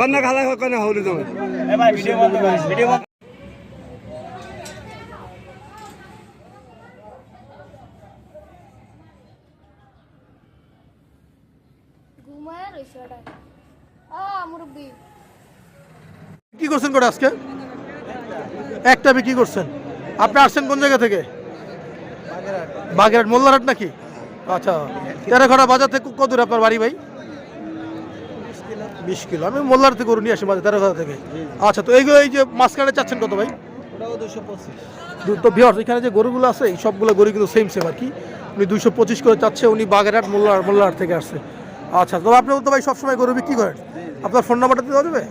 কন্যা কন্যা কি করছেন করে আজকে? একটা বিক্রি করছেন। আপনি আসছেন কোন জায়গা থেকে? বাগেরহাট। মোল্লারহাট নাকি? আচ্ছা। তেরাখড়া বাজার থেকে কত দূর আপনার বাড়ি ভাই? বিশ কিলো। আমি মোল্লার থেকে গরু নিয়ে আসি মাঝে তেরাখড়া থেকে। আচ্ছা তো এইগুলো এই যে মাঝখানে চাচ্ছেন কত ভাই? তো বিহার এখানে যে গরুগুলো আছে এই সবগুলো গরু কিন্তু সেম সেম আর কি। উনি দুইশো পঁচিশ করে চাচ্ছে উনি বাগেরহাট মোল্লার মোল্লারহাট থেকে আসছে। আচ্ছা তো আপনি তো ভাই সবসময় গরু বিক্রি করেন? আপনার ফোন নাম্বারটা দেওয়া যাবে?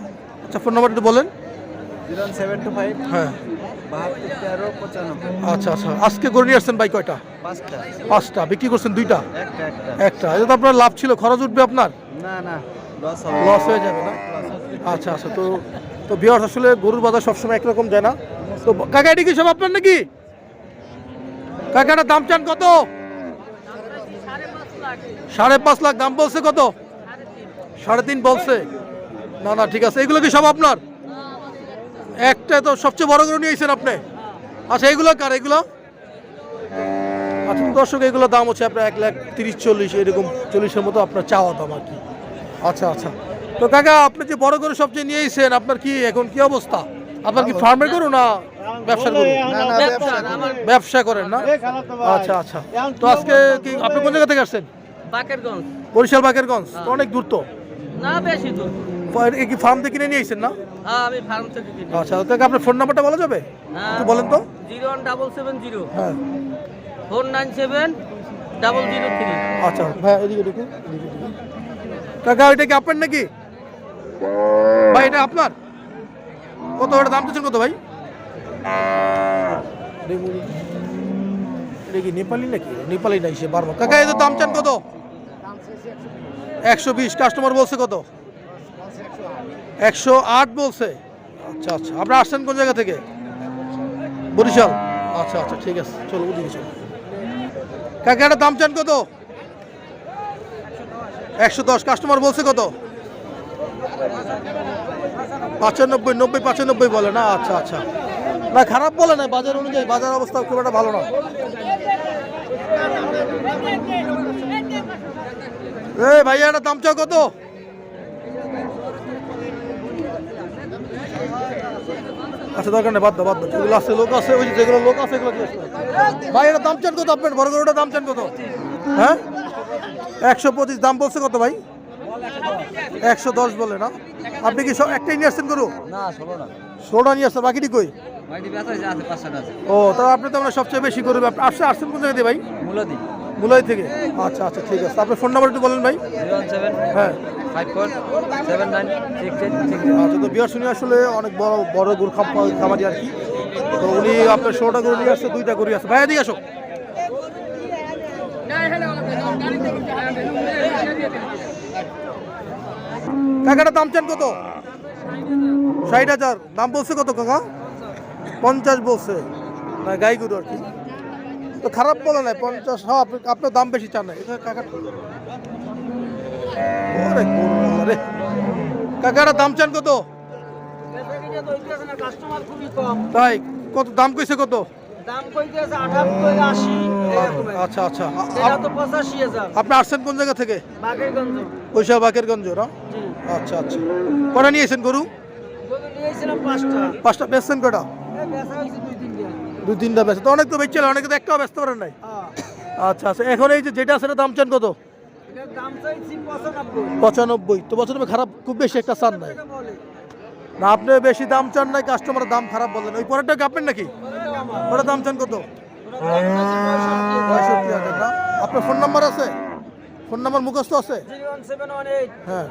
আচ্ছা ফোন নাম্বারটা একটু বলেন। হ্যাঁ। তেরো আচ্ছা আচ্ছা। আজকে গরু নিয়ে আসছেন ভাই কয়টা? পাঁচটা। বিক্রি করছেন দুইটা? একটা তো আপনার লাভ ছিল খরচ উঠবে আপনার? না না। লস হয়ে যাবে না? আচ্ছা আচ্ছা তো তো বিহার আসলে গরুর বাজার সবসময় একরকম যায় না। তো কাকা এটি কি সব আপনার নাকি? কাকাটার দাম চান কত? সাড়ে পাঁচ লাখ দাম বলছে কত? সাড়ে তিন বলছে। না না ঠিক আছে। এগুলো কি সব আপনার? একটা তো সবচেয়ে বড় গরু নিয়েছেন আপনি। আচ্ছা এগুলো কার এগুলো? আচ্ছা দর্শক এগুলো দাম হচ্ছে আপনার এক লাখ তিরিশ চল্লিশ এরকম চল্লিশের মতো আপনার চাওয়া দাম আর কি। আচ্ছা আচ্ছা। তো কাকা আপনি যে বড় গরু সবচেয়ে নিয়েছেন আপনার কি এখন কি অবস্থা? আপনার কি ফার্মের গরু না ব্যবসা গরু? ব্যবসা করেন না? আচ্ছা আচ্ছা। তো আজকে কি আপনি কোন জায়গা থেকে আসছেন? বাকেরগঞ্জ। বরিশাল বাকেরগঞ্জ? তো অনেক দূর তো। না বেশি দূর। কি ফার্ম থেকে কিনে নিয়ে আসছেন না? হ্যাঁ আমি ফার্ম থেকে কিনি। আচ্ছা তো আপনার ফোন নাম্বারটা বলা যাবে? একটু বলেন তো। Zero one double seven zero. হ্যাঁ। Four nine seven double zero three. আচ্ছা ভাই এদিকে দেখুন। কাকা এটা কি আপনার নাকি? ভাই এটা আপনার? কত ওটা দাম দিচ্ছেন কত ভাই? কি নেপালি নাকি? নেপালি নাই সে বারবার কাকা এটা দাম চান কত? একশো বিশ কাস্টমার বলছে কত? একশো আট বলছে। আচ্ছা আচ্ছা আপনারা আসছেন কোন জায়গা থেকে? বরিশাল। আচ্ছা আচ্ছা ঠিক আছে চলো ওদিকে চলো। কাকা এটা দাম চান কত? একশো দশ কাস্টমার বলছে কত? পঁচানব্বই, নব্বই, পঁচানব্বই বলে না? আচ্ছা আচ্ছা। না, খারাপ বলে না, বাজার অনুযায়ী, বাজার অবস্থা খুব একটা ভালো না এ, ভাইয়া, এটা দাম চাও কত? আচ্ছা দরকার নেই, বাদ দাও যেগুলো আছে, লোক আছে, ওই যেগুলো লোক আছে, এগুলো। ভাই, এটা দাম চান কত আপনার? বড় গরুটা দাম চান কত? হ্যাঁ? একশো পঁচিশ দাম বলছে কত ভাই? একশো দশ বলে না? আপনি কি সব একটাই নিয়ে আসছেন গরু? ষোলোটা নিয়ে আসছেন বাকিটি কই? ও তাহলে আপনি তো আমরা সবচেয়ে বেশি আপনি আসছে আসছেন কোন জায়গা দিয়ে ভাই? মূলদি মুলাই থেকে। আচ্ছা আচ্ছা ঠিক আছে। আপনার ফোন নাম্বার একটু বলেন ভাই। হ্যাঁ। আচ্ছা তো বিয়ার শুনি আসলে অনেক বড় বড় খাম খামারি আর কি। তো উনি আপনার ষোলোটা গরু নিয়ে আসছে দুইটা গরু আসছে। ভাইয়া দিয়ে আসো। কাকাটা দাম চান কত? ষাট হাজার। দাম বলছে কত কাকা? পঞ্চাশ বলছে। না গাই গরু আর কি। তো খারাপ বলে নাই পঞ্চাশ। হ্যাঁ আপনার দাম বেশি চান না কাকা কাকাটা দাম চান কত? তাই কত দাম কইছে কত? দাম কইতেছে আচ্ছা আচ্ছা। এটা তো আপনি আসছেন কোন জায়গা থেকে? বাকেরগঞ্জ পয়সা বাকেরগঞ্জ না? আচ্ছা আচ্ছা। কটা নিয়েছেন গরু? নিয়েছিলাম বেচছেন কটা বেচা হয়েছে দুই তিন দুই তিনটা বেচে। তো অনেক তো বেচছিল অনেকে তো একটাও বেচতে পারেন নাই। আচ্ছা আচ্ছা। এখন এই যে যেটা এটার দাম চান কত? পঁচানব্বই। তো পঁচানব্বই খারাপ খুব বেশি একটা চান নাই। না আপনি বেশি দাম চান নাই কাস্টমারের দাম খারাপ বললেন। ওই পরেরটা কি আপনার নাকি? ওটা দাম চান কত? পঁয়ষট্টি হাজার না? আপনার ফোন নাম্বার আছে? ফোন নাম্বার মুখস্থ আছে? হ্যাঁ।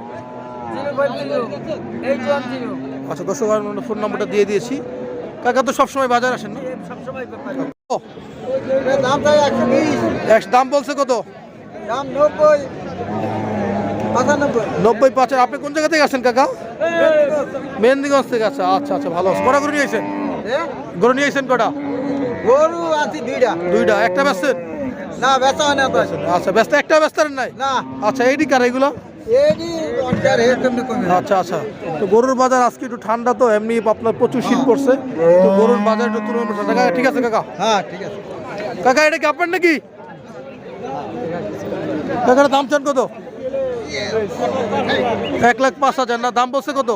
আচ্ছা দর্শক ফোন নাম্বারটা দিয়ে দিয়েছি। কাকা তো সবসময় বাজার আসেন না? দাম চাই একশো দাম বলছে কত? দাম নব্বই নব্বই পাঁচ আপনি কোন জায়গা থেকে আসেন কাকা? মেহেন্দিগঞ্জ। থেকে। আচ্ছা আচ্ছা আচ্ছা ভালো আছে। কটা গরু নিয়ে আসেন গরু নিয়ে আসেন কটা? গরু আছে দুইটা। দুইটা একটা বেচছেন না বেচা হয় না তো। আচ্ছা ব্যস্ত একটা ব্যস্ত নাই? না। আচ্ছা এইটি কার এগুলো? আচ্ছা আচ্ছা। তো গরুর বাজার আজকে একটু ঠান্ডা তো এমনি আপনার প্রচুর শীত পড়ছে। তো গরুর বাজার একটু তুলনা ঠান্ডা। ঠিক আছে কাকা? হ্যাঁ ঠিক আছে। কাকা এটা কি আপনার নাকি? কাকার দাম চান কত? এক লাখ পাঁচ হাজার না দাম বলছে কত?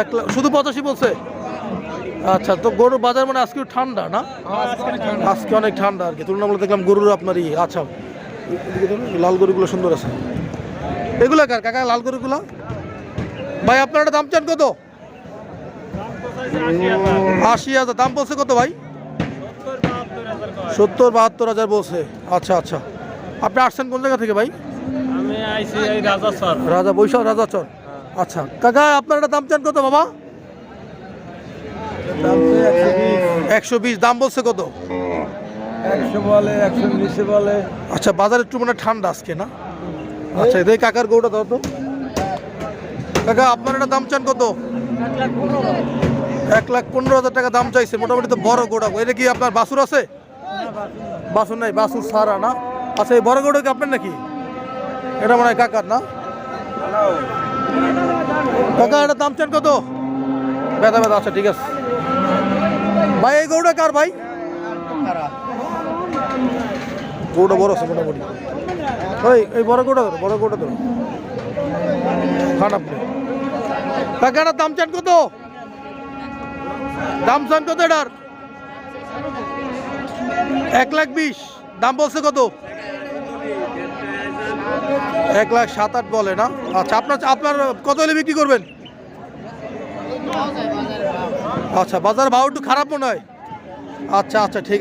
এক লাখ শুধু পঁচাশি বলছে? আচ্ছা তো গরুর বাজার মানে আজকে ঠান্ডা না? আজকে অনেক ঠান্ডা আর কি। তুলনামূলক দেখলাম গরুর আপনার ইয়ে আচ্ছা লাল গরুগুলো সুন্দর আছে। এগুলো কার? কাকা লাল গরুগুলো? ভাই আপনার একটা দাম চান কত? আশি হাজার। দাম বলছে কত ভাই? সত্তর বাহাত্তর হাজার বলছে। আচ্ছা আচ্ছা। আপনি আসছেন কোন জায়গা থেকে ভাই? রাজা স্যার রাজা বৈশাখ রাজাচর আচ্ছা কাকা আপনার একটা দাম চান কত বাবা? একশো বিশ। দাম বলছে কত? একশো বলে একশো বিশে বলে। আচ্ছা বাজার একটু মানে ঠান্ডা আজকে না? আচ্ছা এদের কাকার গৌটা দাও তো। কাকা আপনার একটা দাম চান কত? এক লাখ পনেরো হাজার টাকা দাম চাইছে মোটামুটি তো বড় গোড়া এটা কি আপনার বাসুর আছে? বাসুর নাই বাসুর সারা না? আচ্ছা এই বড় গোড়া কি আপনার নাকি? এটা মনে হয় কাকার না? কাকা, এটা দাম চান কত? বেদা বেদা আচ্ছা ঠিক আছে। ভাই, এই গৌড়া কার ভাই? গৌড়া বড় আছে, মোটামুটি। ওই, এই বড় গৌড়া ধরো, বড় গৌড়া ধরো। খান আপনি কাকাটার দাম চান কত? দাম চান কত এটার? এক লাখ বিশ। দাম বলছে কত? এক লাখ সাত আট বলে, না? আচ্ছা আপনার আপনার কত হলে বিক্রি করবেন? আচ্ছা বাজার ভাও একটু খারাপও নয় আচ্ছা আচ্ছা ঠিক আছে।